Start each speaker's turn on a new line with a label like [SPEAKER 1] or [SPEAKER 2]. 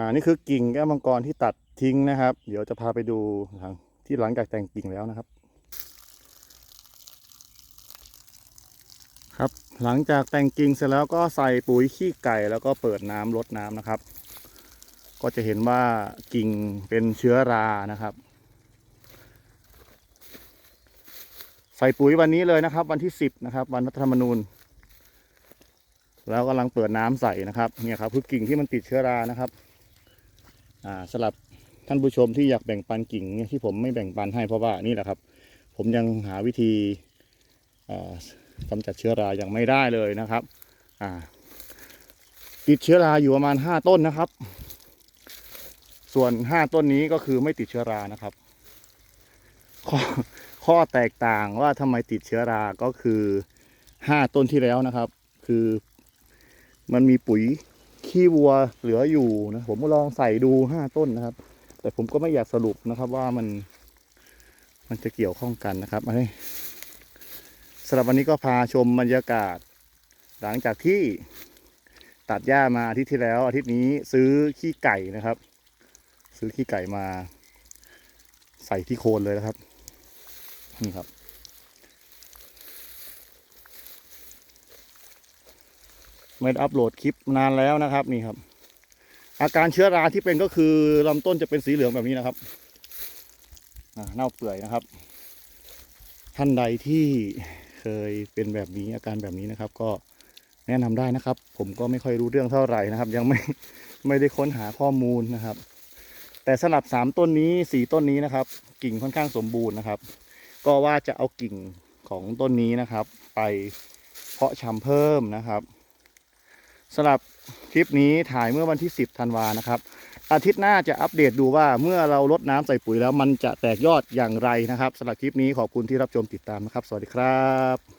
[SPEAKER 1] อ่านี่คือกิ่งแก้วมังกรที่ตัดทิ้งนะครับ เดี๋ยวจะพาไปดูหลังที่หลังจากแต่งกิ่งแล้วนะครับ ครับหลังจากแต่งกิ่งเสร็จแล้วก็ใส่ปุ๋ยขี้ไก่แล้วก็เปิดน้ำลดน้ำนะครับ ก็จะเห็นว่ากิ่งเป็นเชื้อรานะครับ ใส่ปุ๋ยวันนี้เลยนะครับ วันที่สิบนะครับวันรัฐธรรมนูญแล้วกำลังเปิดน้ำใส่นะครับเนี่ยครับคือกิ่งที่มันติดเชื้อรานะครับ อ่าสำหรับท่านผู้ชมที่อยากแบ่งปันกิ่งเนี่ยที่ผมไม่แบ่งปันให้เพราะว่านี่แหละครับ ผมยังหาวิธีอ่ากำจัดเชื้อรายังไม่ได้เลยนะครับอ่าติดเชื้อราอยู่ประมาณห้าต้นนะครับ ส่วนห้าต้นนี้ก็คือไม่ติดเชื้อรานะครับ ข้อข้อแตกต่างว่าทำไมติดเชื้อราก็คือห้าต้นที่แล้วนะครับ คือมันมีปุ๋ย ขี้วัวเหลืออยู่นะผมก็ลองใส่ดูห้าต้นนะครับ แต่ผมก็ไม่อยากสรุปนะครับว่ามัน มันจะเกี่ยวข้องกันนะครับอันนี้สำหรับวันนี้ก็พาชมบรรยากาศ หลังจากที่ตัดหญ้ามาอาทิตย์ที่แล้ว อาทิตย์นี้ซื้อขี้ไก่นะครับ ซื้อขี้ไก่มา ใส่ที่โคนเลยนะครับ นี่ครับ ไม่ได้อัปโหลดคลิปนานแล้วนะครับนี่ครับ อาการเชื้อราที่เป็นก็คือลำต้นจะเป็นสีเหลืองแบบนี้นะครับเน่าเปื่อยนะครับ ท่านใดที่เคยเป็นแบบนี้อาการแบบนี้นะครับ ก็แนะนำได้นะครับ ผมก็ไม่ค่อยรู้เรื่องเท่าไหร่นะครับ ยังไม่ไม่ได้ค้นหาข้อมูลนะครับ แต่สำหรับสามต้นนี้สี่ต้นนี้นะครับ กิ่งค่อนข้างสมบูรณ์นะครับ ก็ว่าจะเอากิ่งของต้นนี้นะครับ ไปเพาะชำเพิ่มนะครับ สำหรับคลิปนี้ถ่ายเมื่อวันที่ 10ธันวานะครับ อาทิตย์หน้าจะอัปเดตดูว่าเมื่อเราลดน้ำใส่ปุ๋ยแล้วมันจะแตกยอดอย่างไรนะครับสำหรับคลิปนี้ขอบคุณที่รับชมติดตามนะครับ สวัสดีครับ